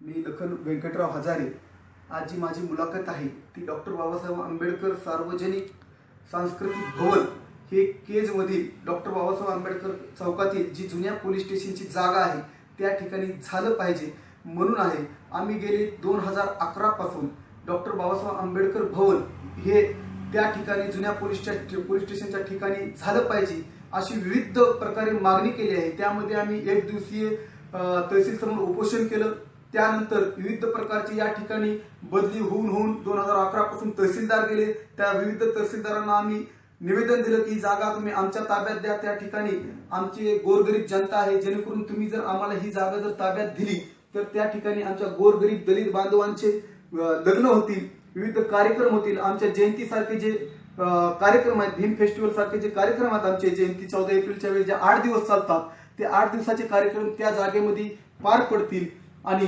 मी लखन व्यंकटराव हजारे. आज जी माझी मुलाखत आहे. ती डॉक्टर बाबासाहेब आंबेडकर सार्वजनिक सांस्कृतिक भवन हे केजमधील डॉक्टर बाबासाहेब आंबेडकर चौकातील जी जुन्या पोलीस स्टेशनची जागा आहे त्या ठिकाणी झालं पाहिजे म्हणून आहे. आम्ही गेले दोन हजार अकरापासून डॉक्टर बाबासाहेब आंबेडकर भवन हे त्या ठिकाणी जुन्या पोलीसच्या पोलीस स्टेशनच्या ठिकाणी झालं पाहिजे अशी विविध प्रकारे मागणी केली आहे. त्यामध्ये आम्ही एक दिवसीय तहसील समोर उपोषण केलं. त्यानंतर विविध प्रकारची या ठिकाणी बदली होऊन होऊन दोन हजार अकरा पासून तहसीलदार गेले. त्या विविध तहसीलदारांना आम्ही निवेदन दिलं की जागा तुम्ही आमच्या ताब्यात द्या. त्या ठिकाणी आमची गोरगरीब जनता आहे. जेणेकरून तुम्ही जर आम्हाला ही जागा जर ताब्यात दिली तर त्या ठिकाणी आमच्या गोरगरीब दलित बांधवांचे लग्न होतील. विविध कार्यक्रम होतील. आमच्या जयंतीसारखे जे कार्यक्रम आहेत भीम फेस्टिवल सारखे जे कार्यक्रम आहेत आमचे जयंती चौदा एप्रिलच्या वेळी जे आठ दिवस चालतात ते आठ दिवसाचे कार्यक्रम त्या जागेमध्ये पार पडतील. आणि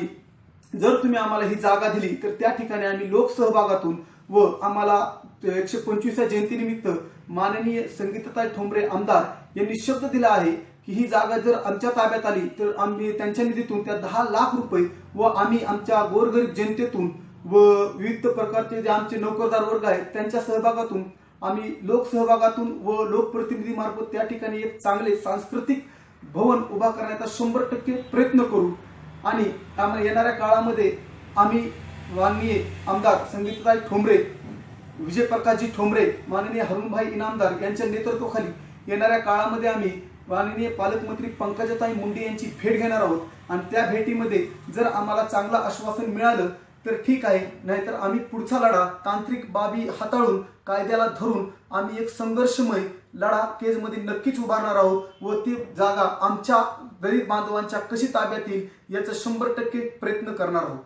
जर तुम्ही आम्हाला ही जागा दिली तर त्या ठिकाणी आम्ही लोकसहभागातून व आम्हाला एकशे पंचवीसच्या जयंतीनिमित्त माननीय संगीतताई ठोंबरे आमदार यांनी शब्द दिला आहे की ही जागा जर आमच्या ताब्यात आली तर आम्ही त्यांच्या निधीतून त्या दहा लाख रुपये व आम्ही आमच्या गोरगरीब जनतेतून व विविध प्रकारचे जे आमचे नोकरदार वर्ग आहेत त्यांच्या सहभागातून आम्ही लोकसहभागातून व लोकप्रतिनिधी मार्फत त्या ठिकाणी एक चांगले सांस्कृतिक भवन उभा करण्याचा शंभर टक्के प्रयत्न करू. आणि त्यामुळे येणाऱ्या काळामध्ये आम्ही माननीय आमदार संगीतताई ठोंबरे विजयप्रकाशजी ठोंबरे माननीय हरुणभाई इनामदार यांच्या नेतृत्वाखाली येणाऱ्या काळामध्ये आम्ही माननीय पालकमंत्री पंकजाताई मुंडे यांची भेट घेणार आहोत. आणि त्या भेटीमध्ये जर आम्हाला चांगलं आश्वासन मिळालं तर ठीक आहे नाहीतर आम्ही पुढचा लढा तांत्रिक बाबी हाताळून कायद्याला धरून आम्ही एक संघर्षमय लढा केजमध्ये नक्कीच उभारणार आहोत व ती जागा आमच्या दलित बांधवांच्या कशी ताब्यात येईल याचा शंभर टक्के प्रयत्न करणार आहोत.